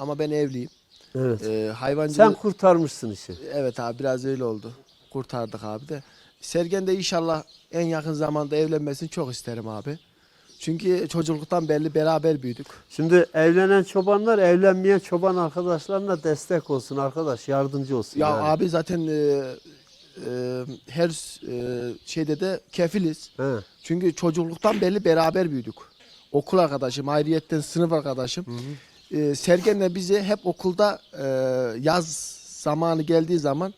ama ben evliyim. Evet. Ee, hayvancılığı Sen kurtarmışsın işi. evet abi biraz öyle oldu. Kurtardık abi de. Sergen de inşallah en yakın zamanda evlenmesini çok isterim abi. Çünkü çocukluktan belli beraber büyüdük. Şimdi evlenen çobanlar evlenmeyen çoban arkadaşlarına destek olsun arkadaş, yardımcı olsun. Ya yani. abi zaten e, e, her e, şeyde de kefiliz. He. Çünkü çocukluktan belli beraber büyüdük. Okul arkadaşım, ayrıyetten sınıf arkadaşım. Ee, Sergen'le bizi hep okulda e, yaz zamanı geldiği zaman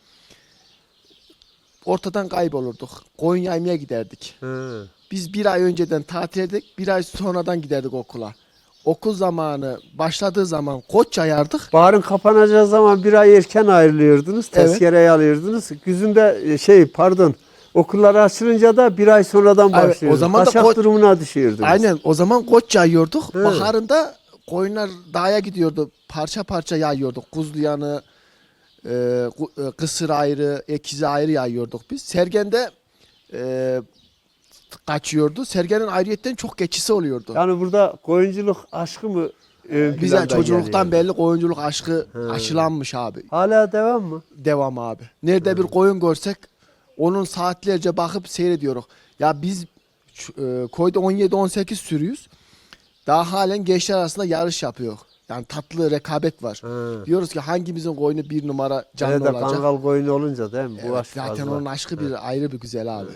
ortadan kaybolurduk. Koyun yaymaya giderdik. He. Biz bir ay önceden tatil ederdik, bir ay sonradan giderdik okula. Okul zamanı başladığı zaman koç yayardık. Baharın kapanacağı zaman bir ay erken ayrılıyordunuz, Evet. tezkereyi alıyordunuz. Güzünde e, şey pardon okullar açılınca da bir ay sonradan başlıyordunuz. o zaman da Kaçak ko- durumuna düşüyordunuz. Aynen o zaman koç yayıyorduk. Baharında koyunlar dağa gidiyordu. Parça parça yayıyorduk. Kuzluyanı, e, e, kısır ayrı, ekizi ayrı yayıyorduk biz. Sergen'de e, kaçıyordu. Sergen'in ayrıyetten çok geçisi oluyordu. Yani burada koyunculuk aşkı mı Bize planda çocukluktan geliyor? belli koyunculuk aşkı He. aşılanmış abi. Hala devam mı? Devam abi. Nerede bir koyun görsek onun saatlerce bakıp seyrediyoruz. Ya biz e, koyda 17-18 sürüyüz. Daha halen gençler arasında yarış yapıyor. Yani tatlı rekabet var. He. Diyoruz ki hangimizin koyunu bir numara canlı Hele de olacak. kangal koyunu olunca değil mi? Bu Evet, aşk zaten fazla. onun aşkı bir ayrı bir güzel abi.